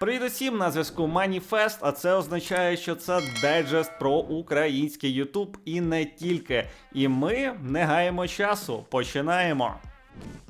Привіт усім на зв'язку Маніфест, а це означає, що це дайджест про український Ютуб і не тільки. І ми не гаємо часу. Починаємо.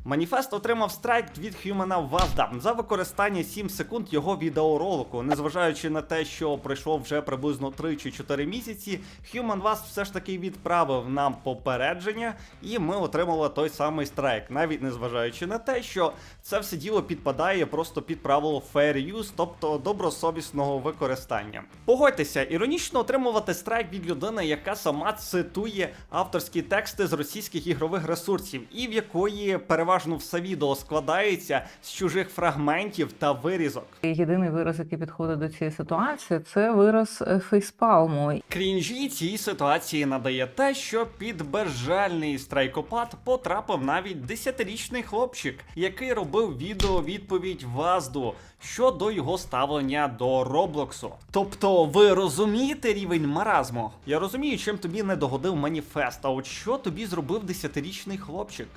Маніфест отримав страйк від Хьюмана Вазда за використання 7 секунд його відеоролику. Незважаючи на те, що пройшло вже приблизно 3 чи 4 місяці, Human Vast все ж таки відправив нам попередження, і ми отримали той самий страйк, навіть незважаючи на те, що це все діло підпадає просто під правило fair use, тобто добросовісного використання. Погодьтеся, іронічно отримувати страйк від людини, яка сама цитує авторські тексти з російських ігрових ресурсів, і в якої переважно все відео складається з чужих фрагментів та вирізок. Єдиний вираз, який підходить до цієї ситуації, це вираз е, фейспалму. Крінжі цій ситуації надає те, що під безжальний страйкопад потрапив навіть десятирічний хлопчик, який робив відео відповідь Вазду щодо його ставлення до Роблоксу. Тобто, ви розумієте рівень маразму? Я розумію, чим тобі не догодив маніфест, а от що тобі зробив десятирічний хлопчик?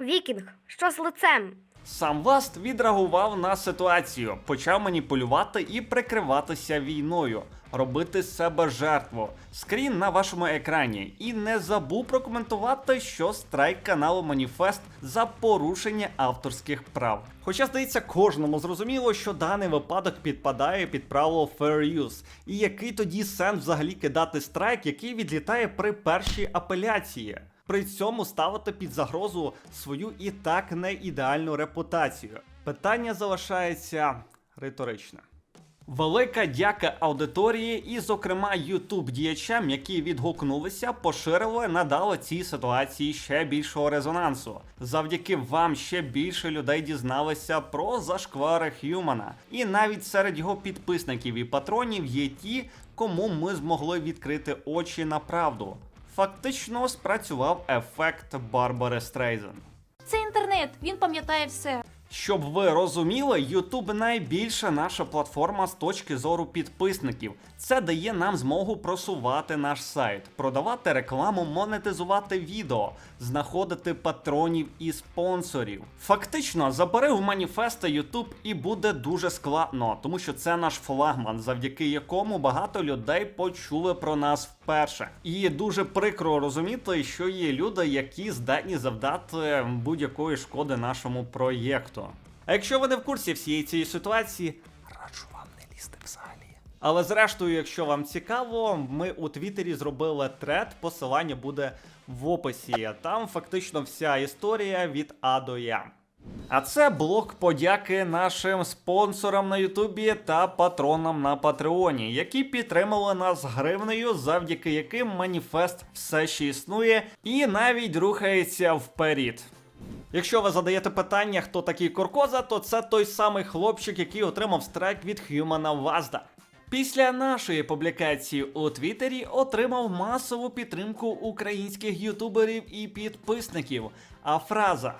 Вікінг, що з лицем? Сам Васт відреагував на ситуацію, почав маніпулювати і прикриватися війною, робити себе жертву. Скрін на вашому екрані. І не забув прокоментувати, що страйк каналу Маніфест за порушення авторських прав. Хоча, здається, кожному зрозуміло, що даний випадок підпадає під правило Fair Use. І який тоді сенс взагалі кидати страйк, який відлітає при першій апеляції? При цьому ставити під загрозу свою і так не ідеальну репутацію. Питання залишається риторичне. Велика дяка аудиторії і, зокрема, ютуб діячам, які відгукнулися, поширили, надали цій ситуації ще більшого резонансу. Завдяки вам ще більше людей дізналися про зашквари Х'юмана. І навіть серед його підписників і патронів є ті, кому ми змогли відкрити очі на правду. Фактично спрацював ефект Барбари Стрейзен. Це інтернет, він пам'ятає все. Щоб ви розуміли, YouTube найбільша наша платформа з точки зору підписників. Це дає нам змогу просувати наш сайт, продавати рекламу, монетизувати відео, знаходити патронів і спонсорів. Фактично, забери в маніфеста YouTube і буде дуже складно, тому що це наш флагман, завдяки якому багато людей почули про нас вперше. І дуже прикро розуміти, що є люди, які здатні завдати будь-якої шкоди нашому проєкту. А якщо ви не в курсі всієї цієї ситуації, раджу вам не лізти взагалі. Але зрештою, якщо вам цікаво, ми у Твіттері зробили тред, посилання буде в описі. Там фактично вся історія від А до Я. А це блок подяки нашим спонсорам на Ютубі та патронам на Патреоні, які підтримали нас гривнею, завдяки яким маніфест все ще існує і навіть рухається вперед. Якщо ви задаєте питання, хто такий Коркоза, то це той самий хлопчик, який отримав страйк від Хьюмана Вазда. Після нашої публікації у Твіттері отримав масову підтримку українських ютуберів і підписників. А фраза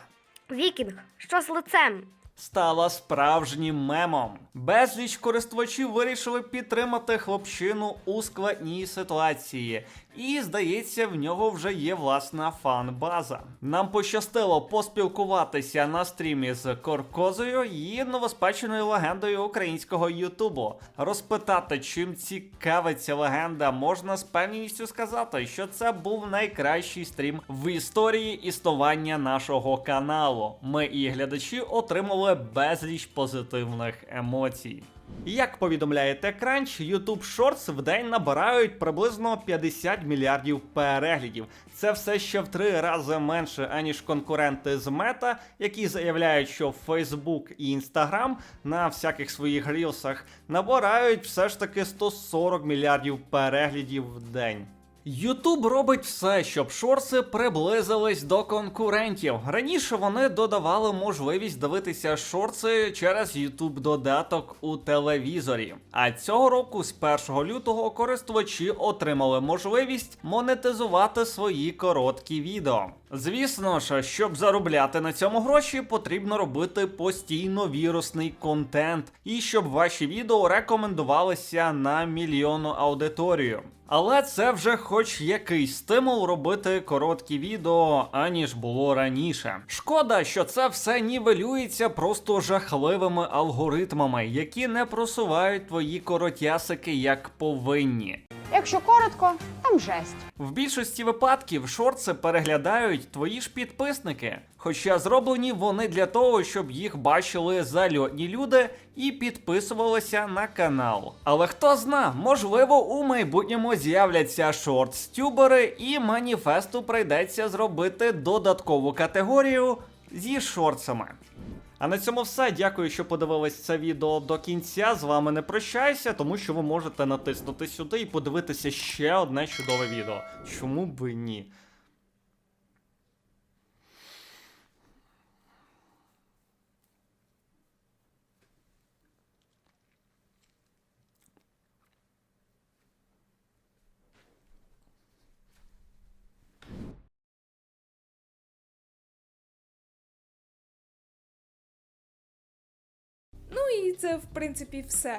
Вікінг, що з лицем? Стала справжнім мемом. Безліч користувачів вирішили підтримати хлопчину у складній ситуації, і здається, в нього вже є власна фан-база. Нам пощастило поспілкуватися на стрімі з Коркозою і новоспеченою легендою українського Ютубу. Розпитати, чим цікавиться легенда, можна з певністю сказати, що це був найкращий стрім в історії існування нашого каналу. Ми і глядачі отримали безліч позитивних емоцій. Як повідомляє TechCrunch, YouTube Shorts в день набирають приблизно 50 мільярдів переглядів. Це все ще в три рази менше, аніж конкуренти з Meta, які заявляють, що Facebook і Instagram на всяких своїх рілсах набирають все ж таки 140 мільярдів переглядів в день. Ютуб робить все, щоб шорси приблизились до конкурентів. Раніше вони додавали можливість дивитися шорси через Ютуб додаток у телевізорі. А цього року, з 1 лютого, користувачі отримали можливість монетизувати свої короткі відео. Звісно ж, щоб заробляти на цьому гроші, потрібно робити постійно вірусний контент, і щоб ваші відео рекомендувалися на мільйонну аудиторію. Але це вже хоч якийсь стимул робити короткі відео, аніж було раніше. Шкода, що це все нівелюється просто жахливими алгоритмами, які не просувають твої коротясики як повинні. Якщо коротко, там жесть. В більшості випадків шорти переглядають твої ж підписники, хоча зроблені вони для того, щоб їх бачили зальотні люди і підписувалися на канал. Але хто зна, можливо, у майбутньому з'являться шортс-тюбери, і маніфесту прийдеться зробити додаткову категорію зі шортсами. А на цьому все. Дякую, що подивились це відео до кінця. З вами не прощаюся, тому що ви можете натиснути сюди і подивитися ще одне чудове відео. Чому б ні? Це в принципі все.